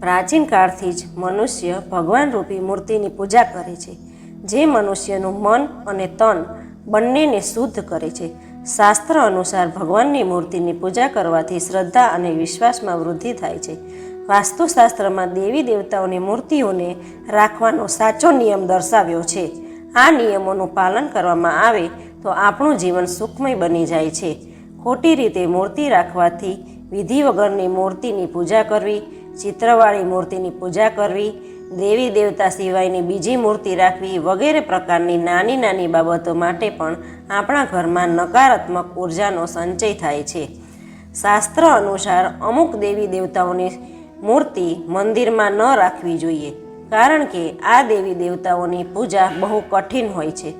પ્રાચીન કાળથી જ મનુષ્ય ભગવાન રૂપી મૂર્તિની પૂજા કરે છે. જે મનુષ્યનું મન અને તન બંનેને શુદ્ધ કરે છે. શાસ્ત્ર અનુસાર ભગવાનની મૂર્તિની પૂજા કરવાથી શ્રદ્ધા અને વિશ્વાસમાં વૃદ્ધિ થાય છે. વાસ્તુશાસ્ત્રમાં દેવી દેવતાઓની મૂર્તિઓને રાખવાનો સાચો નિયમ દર્શાવ્યો છે. આ નિયમોનું પાલન કરવામાં આવે તો આપણું જીવન સુખમય બની જાય છે. ખોટી રીતે મૂર્તિ રાખવાથી વિધિ વગરની મૂર્તિની પૂજા કરવી, ચિત્રવાળી મૂર્તિની પૂજા કરવી, દેવી દેવતા સિવાયની બીજી મૂર્તિ રાખવી વગેરે પ્રકારની નાની નાની બાબતો માટે પણ આપણા ઘરમાં નકારાત્મક ઉર્જાનો સંચય થાય છે. શાસ્ત્ર અનુસાર અમુક દેવી દેવતાઓની મૂર્તિ મંદિરમાં ન રાખવી જોઈએ, કારણ કે આ દેવી દેવતાઓની પૂજા બહુ કઠિન હોય છે.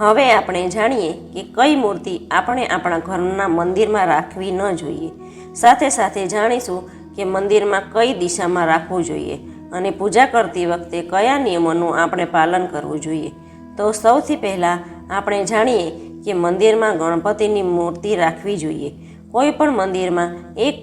હવે આપણે જાણીએ કે કઈ મૂર્તિ આપણે આપણા ઘરના મંદિરમાં રાખવી ન જોઈએ. સાથે સાથે જાણીશું કે મંદિરમાં કઈ દિશામાં રાખવું જોઈએ અને પૂજા કરતી વખતે કયા નિયમોનું આપણે પાલન કરવું જોઈએ. તો સૌથી પહેલાં આપણે જાણીએ કે મંદિરમાં ગણપતિની મૂર્તિ રાખવી જોઈએ. કોઈ પણ મંદિરમાં એક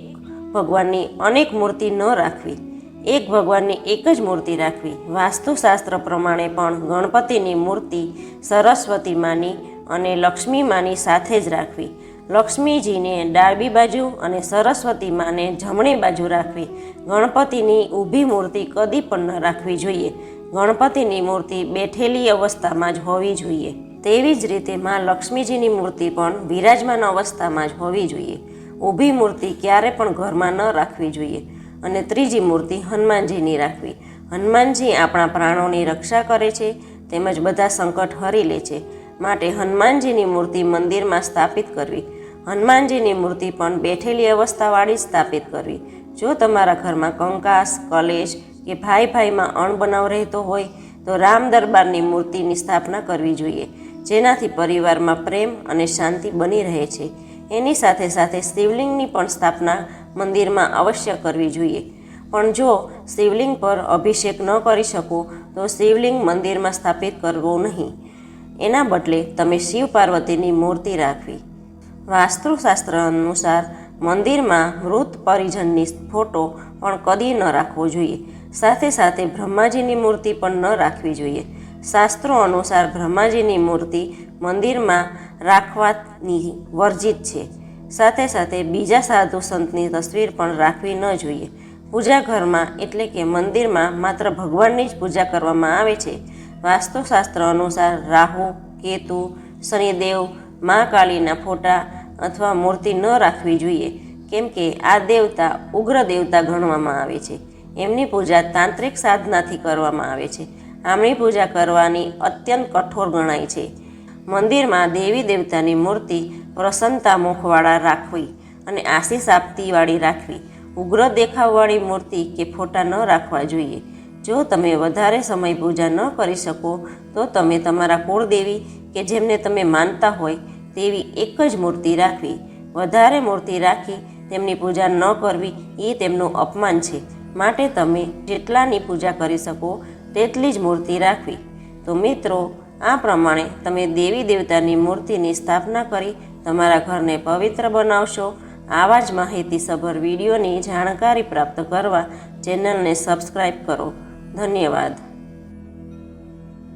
ભગવાનની અનેક મૂર્તિ ન રાખવી. એક ભગવાનની એક જ મૂર્તિ રાખવી. વાસ્તુશાસ્ત્ર પ્રમાણે પણ ગણપતિની મૂર્તિ સરસ્વતી માની અને લક્ષ્મી માની સાથે જ રાખવી. લક્ષ્મીજીને ડાબી બાજુ અને સરસ્વતી માને જમણી બાજુ રાખવી. ગણપતિની ઊભી મૂર્તિ કદી પણ ન રાખવી જોઈએ. ગણપતિની મૂર્તિ બેઠેલી અવસ્થામાં જ હોવી જોઈએ. તેવી જ રીતે માં લક્ષ્મીજીની મૂર્તિ પણ વિરાજમાન અવસ્થામાં જ હોવી જોઈએ. ઊભી મૂર્તિ ક્યારે પણ ઘરમાં ન રાખવી જોઈએ. અને ત્રીજી મૂર્તિ હનુમાનજીની રાખવી. હનુમાનજી આપણા પ્રાણોની રક્ષા કરે છે, તેમજ બધા સંકટ હરી લે છે. માટે હનુમાનજીની મૂર્તિ મંદિરમાં સ્થાપિત કરવી. હનુમાનજીની મૂર્તિ પણ બેઠેલી અવસ્થાવાળી સ્થાપિત કરવી. જો તમારા ઘરમાં કંકાસ, કલેશ કે ભાઈ ભાઈમાં અણબનાવ રહેતો હોય, તો રામ દરબારની મૂર્તિની સ્થાપના કરવી જોઈએ, જેનાથી પરિવારમાં પ્રેમ અને શાંતિ બની રહે છે. એની સાથે સાથે શિવલિંગની પણ સ્થાપના મંદિરમાં અવશ્ય કરવી જોઈએ. પણ જો શિવલિંગ પર અભિષેક ન કરી શકો, તો શિવલિંગ મંદિરમાં સ્થાપિત કરવો નહીં. એના બદલે તમે શિવ પાર્વતીની મૂર્તિ રાખવી. વાસ્તુશાસ્ત્ર અનુસાર મંદિરમાં મૃત પરિજનની ફોટો પણ કદી ન રાખવો જોઈએ. સાથે સાથે બ્રહ્માજીની મૂર્તિ પણ ન રાખવી જોઈએ. શાસ્ત્રો અનુસાર બ્રહ્માજીની મૂર્તિ મંદિરમાં રાખવાની વર્જિત છે. સાથે સાથે બીજા સાધુ સંતની તસવીર પણ રાખવી ન જોઈએ. પૂજા ઘરમાં એટલે કે મંદિરમાં માત્ર ભગવાનની જ પૂજા કરવામાં આવે છે. વાસ્તુશાસ્ત્ર અનુસાર રાહુ, કેતુ, શનિદેવ, મા કાળીના ફોટા અથવા મૂર્તિ ન રાખવી જોઈએ, કેમ કે આ દેવતા ઉગ્ર દેવતા ગણવામાં આવે છે. એમની પૂજા તાંત્રિક સાધનાથી કરવામાં આવે છે. આમની પૂજા કરવાની અત્યંત કઠોર ગણાય છે. મંદિરમાં દેવી દેવતાની મૂર્તિ પ્રસન્નતા મુખવાળા રાખવી અને આશીષ આપતીવાળી રાખવી. ઉગ્ર દેખાવવાળી મૂર્તિ કે ફોટા ન રાખવા જોઈએ. જો તમે વધારે સમય પૂજા ન કરી શકો, તો તમે તમારા કુળદેવી કે જેમને તમે માનતા હોય તેવી એક જ મૂર્તિ રાખવી. વધારે મૂર્તિ રાખી તેમની પૂજા ન કરવી એ તેમનું અપમાન છે. માટે તમે જેટલાની પૂજા કરી શકો, તેટલી જ મૂર્તિ રાખવી. તો મિત્રો, આ પ્રમાણે તમે દેવી દેવતાની મૂર્તિની સ્થાપના કરી તમારા ઘરને પવિત્ર બનાવશો. આવા જ માહિતીસભર વિડીયોની જાણકારી પ્રાપ્ત કરવા ચેનલને સબસ્ક્રાઈબ કરો. ધન્યવાદ.